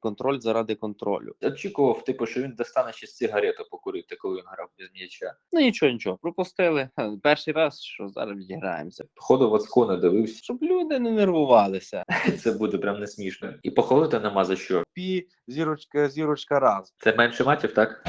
контроль заради контролю. Очікував, типу, що він достане ще сигарету покурити, коли він грав без м'яча. Ну нічого, нічого, пропустили. Перший раз, що зараз відіграємося. Походу, Вацко не дивився. Щоб люди не нервувалися. Це буде прям не смішно. І похвалити нема за що. Пі, зірочка, зірочка раз. Це менше матів, так?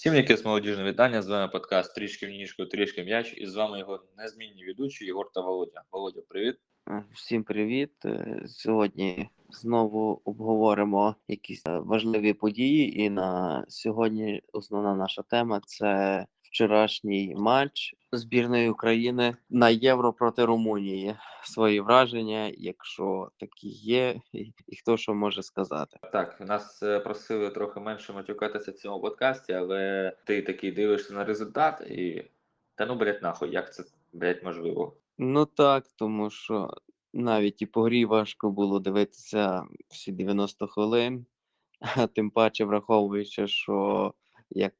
Всім якесь молодіжне вітання. З вами подкаст Трішки в ніжку, трішки м'яч. І з вами його незмінні ведучі Єгор та Володя. Володя, привіт. Е, Всім привіт. Е, Сьогодні знову обговоримо якісь е, важливі події. І на сьогодні основна наша тема це вчорашній матч збірної України на Євро проти Румунії. Свої враження, якщо такі є, і, і хто що може сказати. Так, нас е, просили трохи менше матюкатися в цьому подкасті, але ти такий дивишся на результат і. Та ну, блядь, нахуй, як це, блядь, можливо? Ну так, тому що навіть і по грі важко було дивитися всі 90 хвилин, а тим паче враховуючи, що як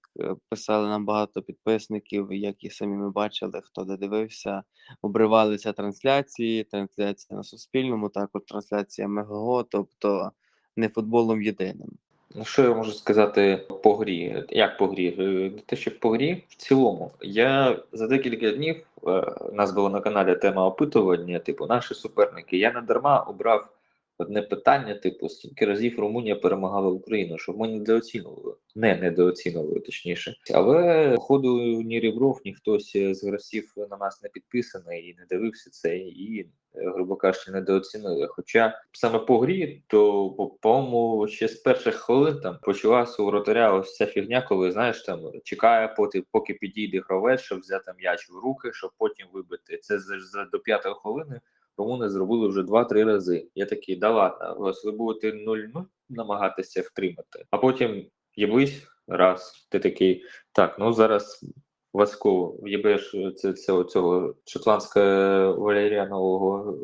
писали нам багато підписників, як і самі ми бачили, хто де дивився, обривалися трансляції, трансляція на Суспільному, також трансляція МГО, тобто не футболом єдиним. Ну, що я можу сказати по грі? Як по грі? Е, Те, що по грі в цілому. Я за декілька днів е, у нас була на каналі тема опитування, типу, наші суперники. Я не дарма обрав одне питання, типу, скільки разів Румунія перемагала Україну, щоб ми недооцінювали. Не недооцінювали, точніше. Але, по ходу ні Рібров, ні хтось з гравців на нас не підписаний і не дивився це, і, грубо кажучи, недооцінили. Хоча саме по грі, то по- по-моєму, ще з перших хвилин там почалася у вратаря ось ця фігня, коли знаєш там чекає, поки, поки підійде гравець, щоб взяти м'яч в руки, щоб потім вибити. Це за до п'ятої хвилини. Румуни зробили вже 2-3 рази. Я такий, да ладно, ось ви будете 0-0 намагатися втримати, а потім єблись раз. Ти такий, так, ну зараз Васько в'єбеш це, це, цього шотландського валеріанового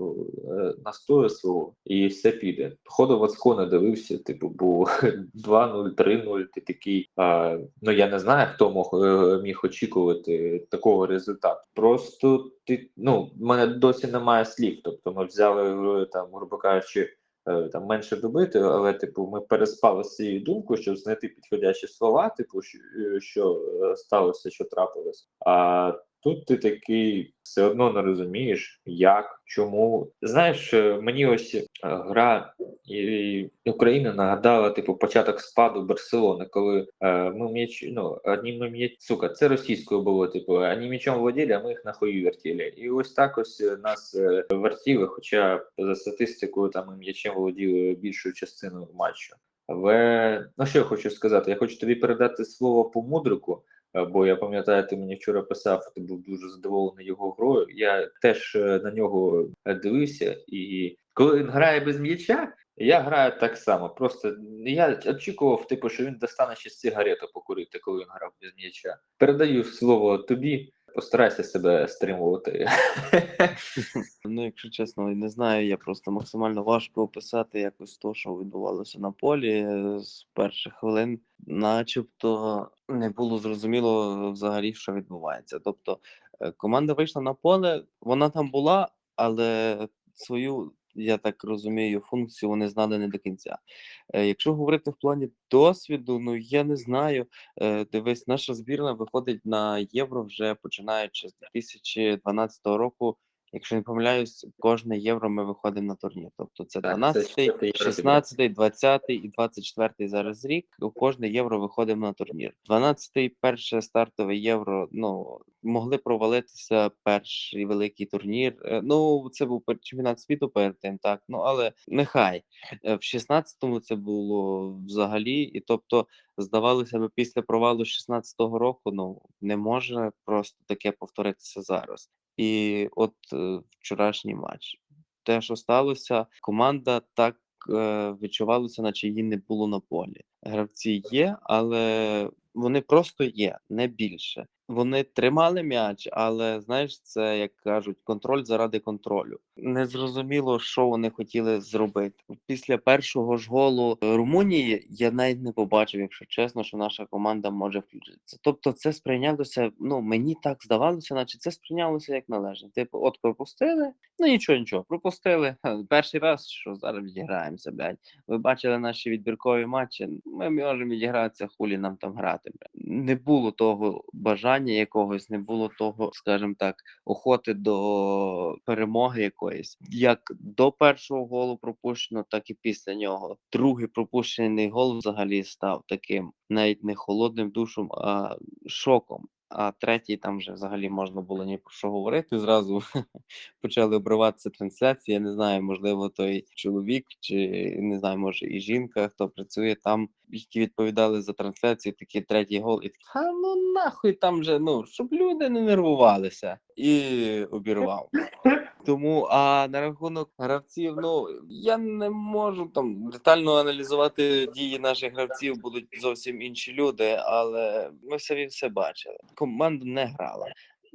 е, настою свого, і все піде. Походу, Вацко не дивився, типу, бо 2-0, 3-0, ти такий. А, ну я не знаю, хто мог е, міг очікувати такого результату. Просто ти ну, в мене досі немає слів. Тобто ми взяли е, там, грубо кажучи. Е, Там менше добити, але типу ми переспали з цією думкою, щоб знайти підходящі слова, типу, що, е, що е, сталося, що трапилось. А тут ти такий все одно не розумієш, як, чому. Знаєш, е, мені ось е, гра і України нагадала, типу, початок спаду Барселони, коли е, ми м'яч, ну, одним м'яч, сука, це російською було, типу, вони м'ячом владіли, а ми їх нахуй вертіли. І ось так ось е, нас е, вертіли, хоча за статистикою там ми м'ячем володіли більшою частиною матчу. Але ну що я хочу сказати? Я хочу тобі передати слово по мудрику. Е, Бо я пам'ятаю, ти мені вчора писав, ти був дуже задоволений його грою. Я теж е, на нього е, дивився, і коли він грає без м'яча, я граю так само. Просто я очікував, типу, що він достане ще сигарету покурити, коли він грав без м'яча. Передаю слово тобі, постарайся себе стримувати. Ну, якщо чесно, не знаю, я просто максимально важко описати якось то, що відбувалося на полі з перших хвилин, начебто не було зрозуміло взагалі, що відбувається. Тобто е, команда вийшла на поле, вона там була, але свою, я так розумію, функцію вони знали не до кінця. Е, Якщо говорити в плані досвіду, ну я не знаю. Е, Дивись, наша збірна виходить на євро вже починаючи з 2012 року. Якщо не помиляюсь, кожне євро ми виходимо на турнір. Тобто це Так, це 12, четвертий євро 16, 20 і 24 зараз рік. У кожне євро виходимо на турнір. 12 перше стартове євро. Ну могли провалитися перший великий турнір. Е, Ну це був чемпіонат світу перед тим, так ну але нехай Е, в 16-му це було взагалі, і тобто здавалося б, після провалу 16-го року ну не може просто таке повторитися зараз. І от е, вчорашній матч. Те, що сталося, команда так відчувалося, наче її не було на полі. Гравці є, але вони просто є, не більше. Вони тримали м'яч, але знаєш, це як кажуть, контроль заради контролю. Незрозуміло, що вони хотіли зробити. Після першого ж голу Румунії я навіть не побачив, якщо чесно, що наша команда може включитися. Тобто, це сприйнялося. Ну мені так здавалося, наче це сприйнялося як належне. Типу, от пропустили, ну нічого, нічого, пропустили. Перший раз, що зараз відіграємося, блядь. Ви бачили наші відбіркові матчі. Ми можемо відігратися, хулі нам там грати. Блядь. Не було того бажання якогось, не було того, скажімо так, охоти до перемоги якоїсь. Як до першого голу пропущено, так і після нього. Другий пропущений гол взагалі став таким навіть не холодним душем, а шоком. А третій там вже взагалі можна було ні про що говорити. Зразу почали обриватися трансляції. Я не знаю, можливо, той чоловік, чи не знаю, може і жінка, хто працює там, які відповідали за трансляцію, такий третій гол, і такий, а ну нахуй там же, ну щоб люди не нервувалися, і обірвав. Тому а на рахунок гравців, ну я не можу там детально аналізувати дії наших гравців, будуть зовсім інші люди, але ми самі все бачили. Команда не грала.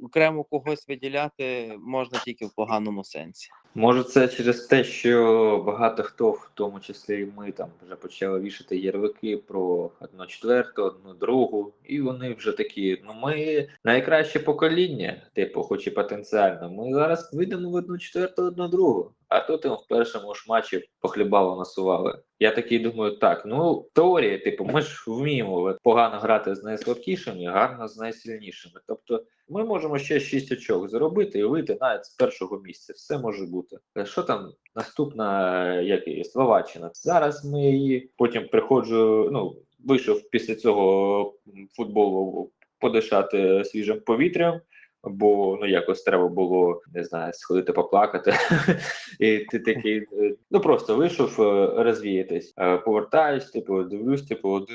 Окремо когось виділяти можна тільки в поганому сенсі. Може, це через те, що багато хто, в тому числі і ми, там вже почали вішати ярлики про одну четверту, одну другу, і вони вже такі: ну ми найкраще покоління, типу, хоч і потенціально. Ми зараз вийдемо в одну четверту, одну другу. А тут їм в першому ж матчі похлібало насували. Я такий думаю, так, ну в теорії, типу, ми ж вміємо погано грати з найслабкішими, гарно з найсильнішими. Тобто ми можемо ще 6 очок заробити і вийти навіть з першого місця. Все може бути. Е, Що там наступна, як її, Словаччина? Зараз ми її потім приходжу. Ну вийшов після цього футболу подишати свіжим повітрям. Бо ну якось треба було не знаю, сходити поплакати, і ти такий е, ну просто вийшов е, розвіятись, Е, повертаюсь, типу, дивлюсь, типу, 1-0.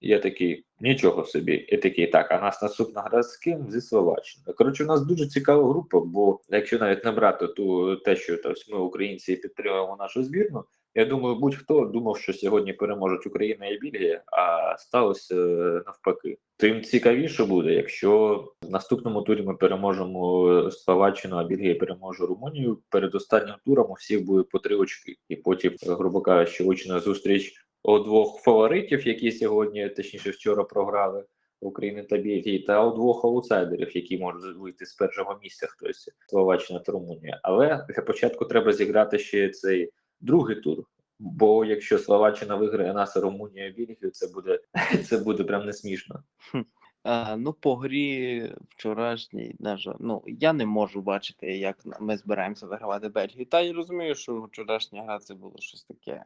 Я такий, нічого собі. І такий, так, а нас наступна гра з ким? Зі Словаччиною. Коротше, у нас дуже цікава група, бо якщо навіть не брати ту те, що тобто, ми, українці, підтримуємо нашу збірну, я думаю, будь-хто думав, що сьогодні переможуть Україна і Бельгія, а сталося е, навпаки. Тим цікавіше буде, якщо в наступному турі ми переможемо Словаччину, а Бельгія переможе Румунію. Перед останнім туром у всіх буде по три очки, і потім, е, грубо кажучи, очна зустріч у двох фаворитів, які сьогодні, точніше, вчора програли України та Бельгії, та у двох аутсайдерів, які можуть вийти з першого місця, хтось Словаччина та Румунія. Але для початку треба зіграти ще цей другий тур. Бо якщо Словаччина виграє нас, а Румунія Бельгію, це буде це буде прям не смішно. А, ну, по грі вчорашній, на жаль, ну я не можу бачити, як ми збираємося вигравати Бельгію. Та й розумію, що вчорашня гра це було щось таке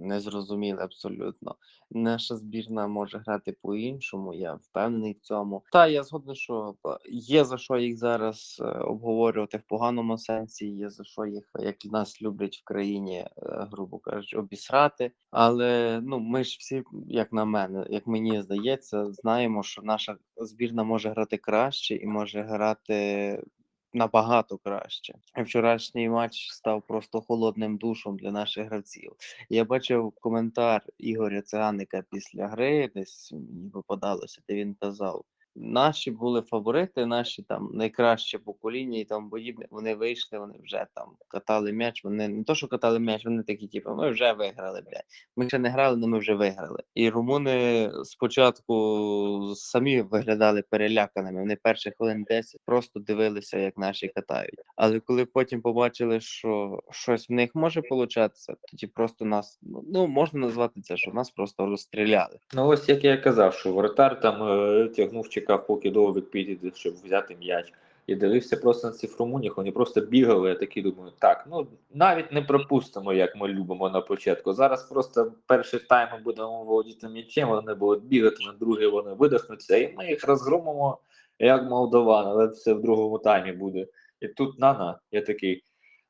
незрозуміле абсолютно. Наша збірна може грати по-іншому, я впевнений в цьому. Та я згоден, що е, є за що їх зараз е, обговорювати в поганому сенсі, є за що їх, як нас люблять в країні, е, грубо кажучи, обісрати. Але ну ми ж всі, як на мене, як мені здається, знаємо, що наша збірна може грати краще і може грати. Набагато краще. Вчорашній матч став просто холодним душом для наших гравців. Я бачив коментар Ігоря Циганика після гри, десь мені попадалося, де він казав: наші були фаворити, наші там найкраще покоління і там подібне. Вони вийшли, вони вже там катали м'яч. Вони не то, що катали м'яч, вони такі, типу, ми вже виграли, блядь. Ми ще не грали, але ми вже виграли. І румуни спочатку самі виглядали переляканими. Вони перші хвилин 10 просто дивилися, як наші катають. Але коли потім побачили, що щось в них може получатися, тоді просто нас ну, можна назвати це, що нас просто розстріляли. Ну ось як я казав, що воротар там е, тягнув, чекав, поки довбик підійде, щоб взяти м'яч. І дивився просто на цих румунів, вони просто бігали. Я такий думаю, так, ну навіть не пропустимо, як ми любимо на початку. Зараз просто перший тайм ми будемо володіти м'ячем, вони будуть бігати, на другий вони видихнуться, і ми їх розгромимо як молдаван, але це в другому таймі буде. І тут на-на, я такий.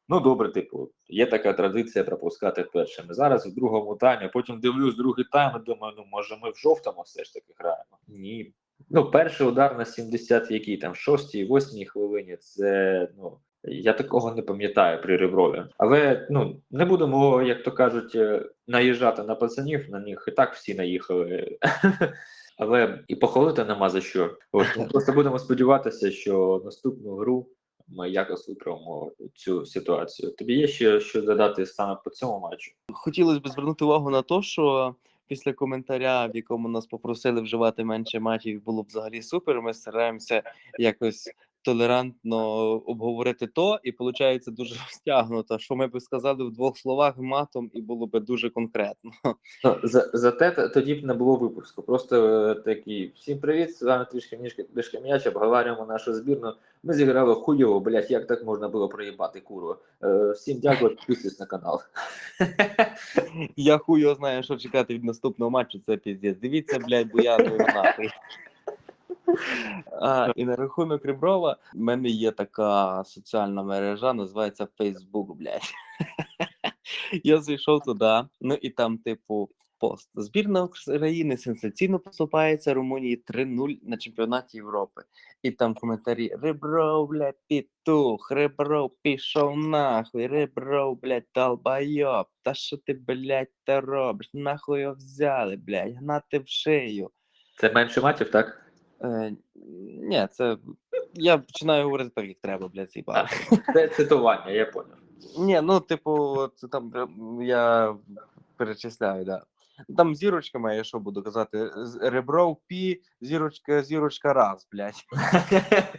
Ну, добре, типу, є така традиція пропускати першими. Зараз в другому таймі, потім дивлюсь другий тайм і думаю, ну може ми в жовтому все ж таки граємо. Ні. Ну, перший удар на 70 якій там, 6-й, 8 хвилині, це ну. Я такого не пам'ятаю при Реброві. Але ну не будемо, як то кажуть, е, наїжджати на пацанів, на них і так всі наїхали. але і похвалити нема за що. От ми просто будемо сподіватися, що наступну гру ми якось виправимо цю ситуацію. Тобі є ще що додати саме по цьому матчу? Хотілося б звернути увагу на те, що після коментаря, в якому нас попросили вживати менше матів, було б взагалі супер. Ми стараємося якось толерантно обговорити то, і виходить дуже розтягнуто. Що ми б сказали в двох словах матом, і було б дуже конкретно. Ну, за, зате тоді б не було випуску. Просто е, такий всім привіт, з вами трішки ніжки трішки м'яч, обговорюємо нашу збірну. Ми зіграли хуйово, блядь, як так можна було проїбати курва. Е, всім дякую, підписуйтесь на канал. Я хуй його знаю, що чекати від наступного матчу. Це піздець. Дивіться, блядь, бо я ну нахуй. А, і на рахунок Реброва в мене є така соціальна мережа, називається Facebook, блядь. Я зайшов туди, ну і там, типу, пост. Збірна України сенсаційно поступається Румунії 3-0 на чемпіонаті Європи. І там коментарі: Ребров, блядь, пітух, Ребров пішов нахуй, Ребров, блядь, долбайоб. Та що ти, блядь, та робиш? Нахуй його взяли, блядь, гнати в шию. Це менше матчів, так? Е, ні, це я починаю говорити так, як треба, блядь, цей А, Це цитування, я поняв. Ні, ну, типу, це там прям я перечисляю, да. Там зірочками, я що буду казати, з- ребро пі, зірочка, зірочка раз, блядь.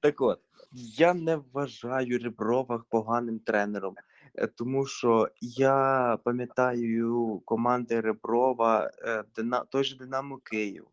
Так от, я не вважаю Реброва поганим тренером, е, тому що я пам'ятаю команди Реброва, е, Дина... той же Динамо Київ.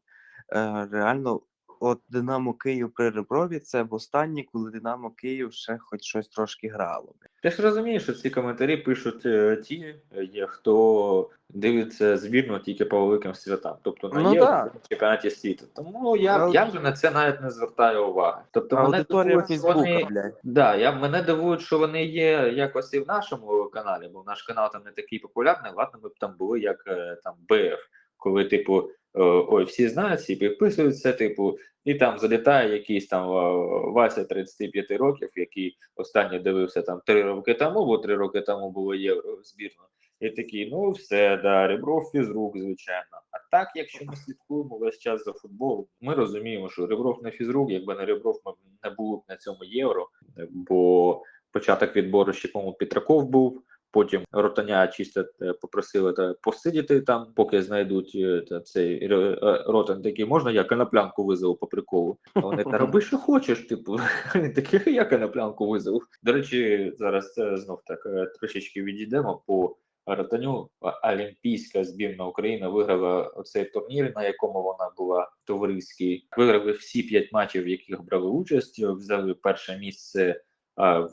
Е, Реально, от Динамо Київ при Реброві це в востаннє, коли Динамо Київ ще хоч щось трошки грало. Ти ж розумієш, що ці коментарі пишуть е, ті, е, хто дивиться збірну тільки по великим святам, тобто на Ну Євро, да. чемпіонаті світу. Тому я, Але- я вже на це навіть не звертаю уваги. Тобто мене Аудиторія дивує, що Фейсбука, вони, блядь. да, я, мене дивують, що вони є якось і в нашому каналі, бо наш канал там не такий популярний, ладно, ми б там були як там БФ, коли, типу, ой, всі знають, всі підписуються, типу, і там залітає якийсь там е, Вася 35 років, який останнє дивився там 3 роки тому, бо 3 роки тому було євро збірно. І такий, ну все, да, Ребров фізрук, звичайно. А так, якщо ми слідкуємо весь час за футболом, ми розуміємо, що Ребров не фізрук, якби не Ребров, ми не були б на цьому євро, бо початок відбору ще, по-моєму, Петраков був. Потім ротаня чисто е, попросили та посидіти там, поки знайдуть е, та, цей е, ротан такий, можна я коноплянку визову по приколу. А вони та роби, що хочеш, типу. Такі, я коноплянку визову. До речі, зараз знов так трошечки відійдемо по ротаню. Олімпійська збірна України виграла оцей турнір, на якому вона була товариський. Виграли всі п'ять матчів, в яких брали участь. Взяли перше місце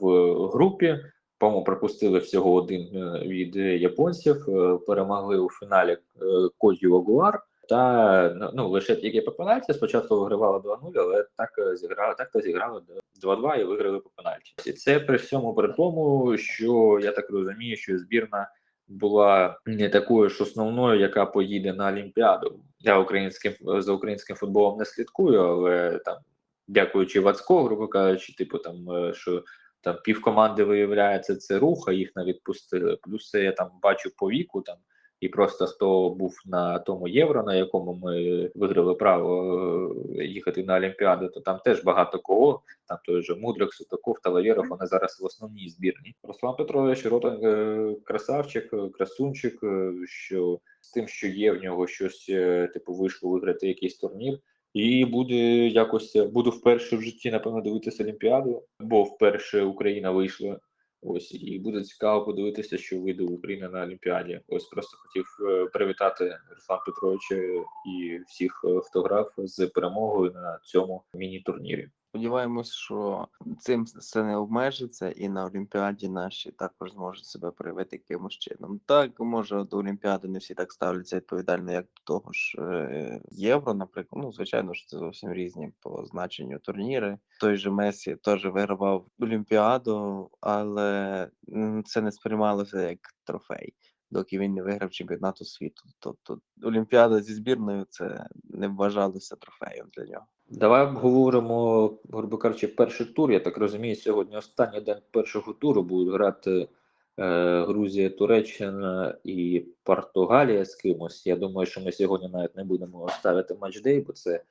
в групі. По-моєму, пропустили всього один е, від японців, е, перемогли у фіналі е, Козю Агуар. Та ну, ну лише тільки по пенальті. Спочатку вигравали 2-0, але так зіграли, так то зіграли 2-2 і виграли по пенальті. І це при всьому при тому, що я так розумію, що збірна була не такою ж основною, яка поїде на Олімпіаду. Я українським за українським футболом не слідкую, але там, дякуючи Вацко, грубо кажучи, типу там що там пів команди виявляється, це рух, а їх не відпустили. Плюс це я там бачу по віку там. І просто хто був на тому євро, на якому ми виграли право е, їхати на Олімпіаду, то там теж багато кого. Там той же Мудрик, Сутаков, Талавєров, вони зараз в основній збірні. Руслан Петрович Ротан е, красавчик, е, красунчик, що з тим, що є в нього щось, типу, вийшло виграти якийсь турнір. І буде якось буду вперше в житті, напевно, дивитися Олімпіаду, бо вперше Україна вийшла. Ось і буде цікаво подивитися, що вийде Україна на Олімпіаді. Ось просто хотів е, привітати Руслан Петровича і всіх, е, хто грав з перемогою на цьому міні-турнірі. Сподіваємось, що цим все не обмежиться, і на Олімпіаді наші також зможуть себе проявити якимось чином. Так, може, до Олімпіади не всі так ставляться відповідально, як до того ж е, євро, наприклад. Ну, звичайно ж, це зовсім різні по значенню турніри. Той же Месі теж вигравав Олімпіаду, але це не сприймалося як трофей. Доки він не виграв чемпіонату світу. Тобто Олімпіада зі збірною це не вважалося трофеєм для нього. Давай обговоримо, грубо кажучи, перший тур. Я так розумію, сьогодні останній день першого туру будуть грати е, Грузія, Туреччина і Португалія з кимось. Я думаю, що ми сьогодні навіть не будемо ставити матчдей, бо це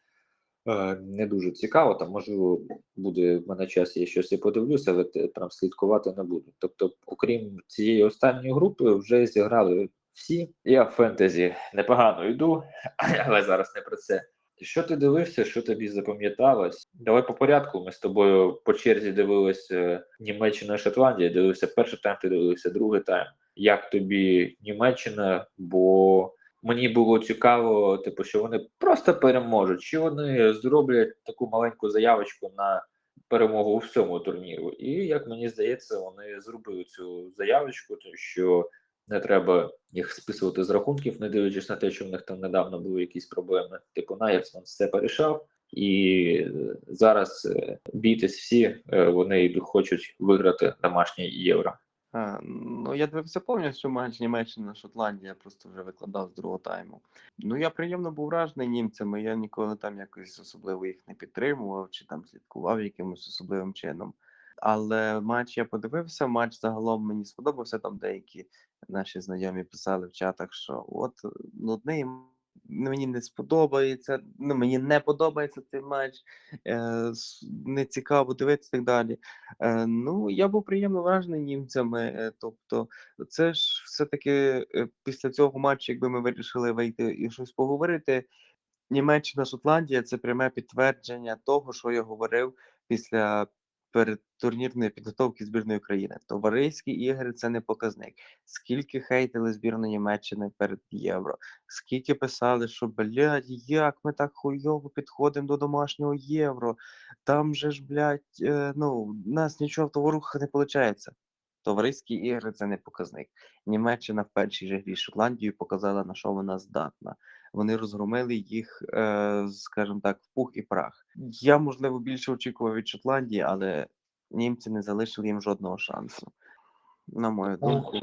не дуже цікаво. Там можливо буде в мене час, я щось і подивлюся, але прям слідкувати не буду. Тобто, окрім цієї останньої групи, вже зіграли всі. Я в фентезі непогано йду, але зараз не про це. Що ти дивився, що тобі запам'яталось? Давай по порядку. Ми з тобою по черзі дивилися Німеччина, Шотландія. Дивився перший тайм, ти дивився другий тайм. Як тобі Німеччина? Бо мені було цікаво, типу, що вони просто переможуть, чи вони зроблять таку маленьку заявочку на перемогу у всьому турніру. І як мені здається, вони зробили цю заявочку, тому що не треба їх списувати з рахунків, не дивлячись на те, що в них там недавно були якісь проблеми. Типу Нагерсман все порішав, і е, зараз е, бійтесь всі, е, вони хочуть виграти домашнє євро. А, ну, я дивився повністю матч Німеччина Шотландія, просто вже викладав з другого тайму. Ну, я приємно був вражений німцями. Я ніколи там якось особливо їх не підтримував чи там слідкував якимось особливим чином. Але матч я подивився, матч загалом мені сподобався. Там деякі наші знайомі писали в чатах, що от нудний, мені не сподобається, ну мені не подобається цей матч, е, не цікаво дивитися і так далі. Е, ну, я був приємно вражений німцями. Е, тобто, це ж все-таки е, після цього матчу, якби ми вирішили вийти і щось поговорити. Німеччина, Шотландія це пряме підтвердження того, що я говорив після передтурнірної підготовки збірної України. Товариські ігри це не показник. Скільки хейтили збірну Німеччини перед євро, скільки писали, що блядь, як ми так хуйово підходимо до домашнього євро. Там же ж, блядь, е, ну, нас нічого в того рухах не виходить. Товариські ігри це не показник. Німеччина в першій же грі з Шотландією показала, на що вона здатна. Вони розгромили їх, е, скажімо так, в пух і прах. Я, можливо, більше очікував від Шотландії, але німці не залишили їм жодного шансу. На мою Ну, думку.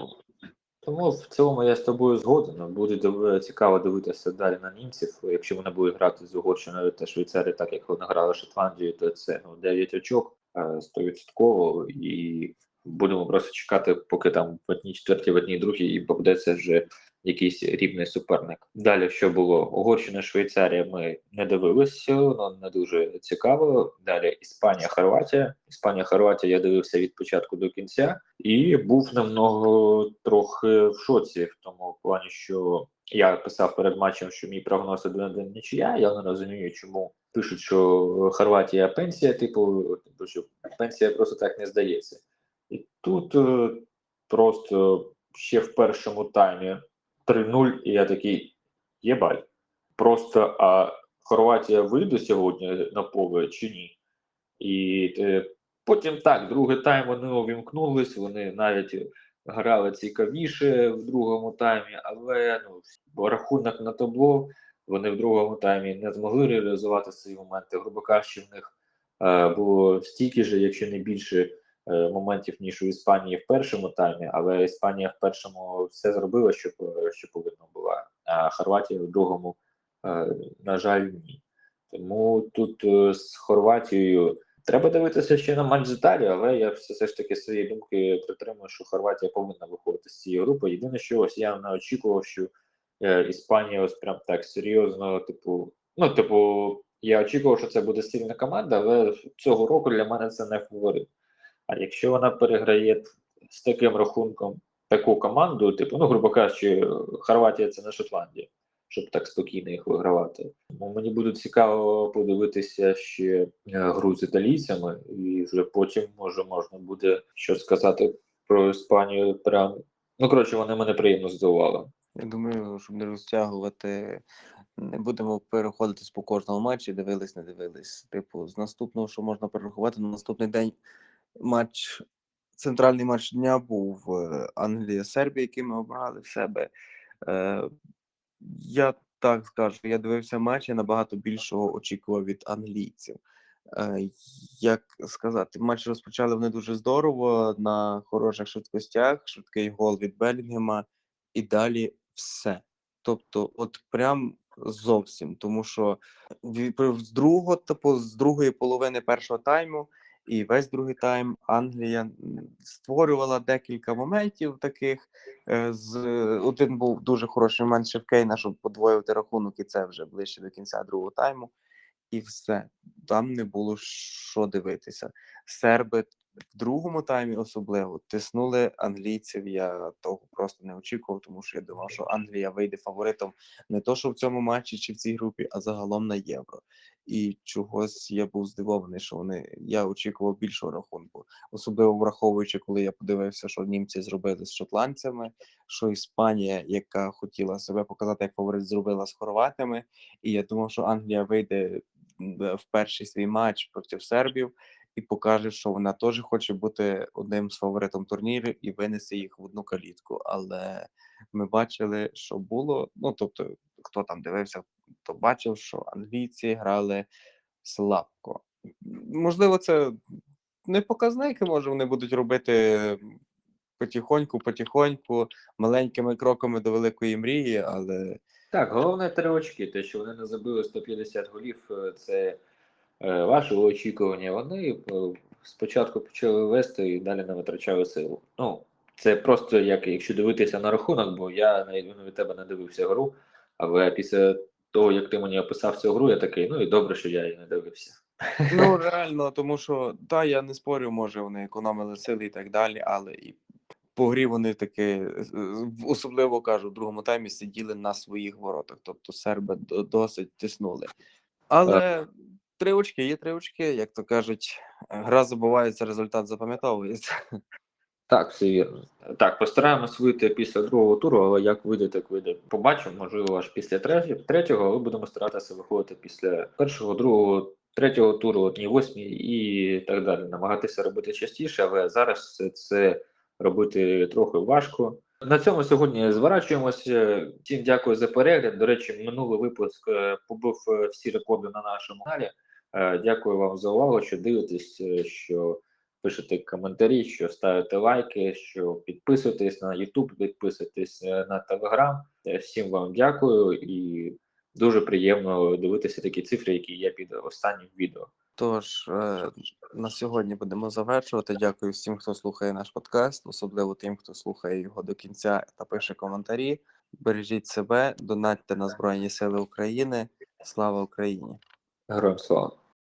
Тому в цілому я з тобою згоден. Буде цікаво дивитися далі на німців. Якщо вони будуть грати з Угорщиною та Швейцарією, так як вони грали з Шотландією, то це ну, 9 очок е, стовідсотково. І будемо просто чекати, поки там в одній четвертій, в одній другій і попадеться вже якийсь рівний суперник. Далі що було? Угорщина, Швейцарія ми не дивилися, воно не дуже цікаво. Далі Іспанія, Хорватія. Іспанія, Хорватія я дивився від початку до кінця і був намного трохи в шоці в тому плані, що я писав перед матчем, що мій прогноз 1-1 нічия. Я не розумію, чому пишуть, що Хорватія пенсія, типу, що пенсія просто так не здається. І тут е, просто ще в першому таймі 3-0, і я такий єбать. Просто а Хорватія вийде сьогодні на поле чи ні? І е, потім так, другий тайм вони увімкнулись, вони навіть грали цікавіше в другому таймі, але ну, рахунок на табло вони в другому таймі не змогли реалізувати свої моменти. Грубо кажучи, в них е, було стільки ж, якщо не більше моментів, ніж у Іспанії в першому таймі, але Іспанія в першому все зробила, що, що повинна була, а Хорватія в другому, е, на жаль, ні. Тому тут е, з Хорватією треба дивитися ще на матч з Італією, але я все, ж таки свої думки притримую, що Хорватія повинна виходити з цієї групи. Єдине, що ось я не очікував, що е, Іспанія ось прям так серйозно, типу, ну, типу, я очікував, що це буде сильна команда, але цього року для мене це не фаворит. А якщо вона переграє з таким рахунком таку команду, типу, ну, грубо кажучи, Хорватія це не Шотландія, щоб так спокійно їх вигравати. Мені буде цікаво подивитися ще е, гру з італійцями, і вже потім може можна буде що сказати про Іспанію. Прям ну коротше, вони мене приємно здивували. Я думаю, щоб не розтягувати, не будемо переходити по кожному матчі, дивились, не дивились. Типу, з наступного, що можна перерахувати, на наступний день матч, центральний матч дня був е, Англія-Сербія, який ми обрали в себе. Е, я так скажу, я дивився матч, я набагато більшого очікував від англійців. Е, як сказати, матч розпочали вони дуже здорово, на хороших швидкостях, швидкий гол від Белінгема, і далі все. Тобто, от прям зовсім, тому що з другого, типу, з другої половини першого тайму І весь другий тайм Англія створювала декілька моментів таких. Е, З один був дуже хороший момент Шевкейна, щоб подвоїти рахунок, і це вже ближче до кінця другого тайму. І все. Там не було що дивитися. Серби в другому таймі особливо тиснули англійців. Я того просто не очікував, тому що я думав, що Англія вийде фаворитом не то, що в цьому матчі чи в цій групі, а загалом на євро. І чогось я був здивований, що вони я очікував більшого рахунку, особливо враховуючи, коли я подивився, що німці зробили з шотландцями, що Іспанія, яка хотіла себе показати як фаворит, зробила з хорватами. І я думав, що Англія вийде в перший свій матч проти сербів і покаже, що вона теж хоче бути одним з фаворитом турніру і винесе їх в одну калітку. Але ми бачили, що було. Ну тобто, хто там дивився, то бачив, що англійці грали слабко. Можливо, це не показники, може, вони будуть робити потихоньку, потихоньку, маленькими кроками до великої мрії, але Так, головне три очки. Те, що вони не забили 150 голів, е, це ваші очікування. Вони е, спочатку почали вести і далі не витрачали силу. Ну, це просто як якщо дивитися на рахунок, бо я на відміну від тебе не дивився гру, але після того, як ти мені описав цю гру, я такий, ну і добре, що я її не дивився. ну реально, тому що та я не спорю, може вони економили сили і так далі, але і по грі вони таки е, особливо кажу, в другому таймі сиділи на своїх воротах, тобто серби досить тиснули. Але три очки є три очки, як то кажуть, гра забувається, результат запам'ятовується. Так, все вірно. Так, постараємось вийти після другого туру, але як вийде, так вийде. Побачимо, можливо, аж після третього, але будемо старатися виходити після першого, другого, третього туру, одній восьмій і так далі. Намагатися робити частіше, але зараз це, це робити трохи важко. На цьому сьогодні зворачуємося. Всім дякую за перегляд. До речі, минулий випуск е, побив е, всі рекорди на нашому каналі. Е, Дякую вам за увагу, що дивитесь, е, що пишете коментарі, що ставите лайки, що підписуєтесь на YouTube, підписуєтесь е, на Telegram. Всім вам дякую і дуже приємно дивитися такі цифри, які є під останнім відео. Тож на сьогодні будемо завершувати. Дякую всім, хто слухає наш подкаст, особливо тим, хто слухає його до кінця та пише коментарі. Бережіть себе, донатьте на Збройні Сили України. Слава Україні! Героям слава!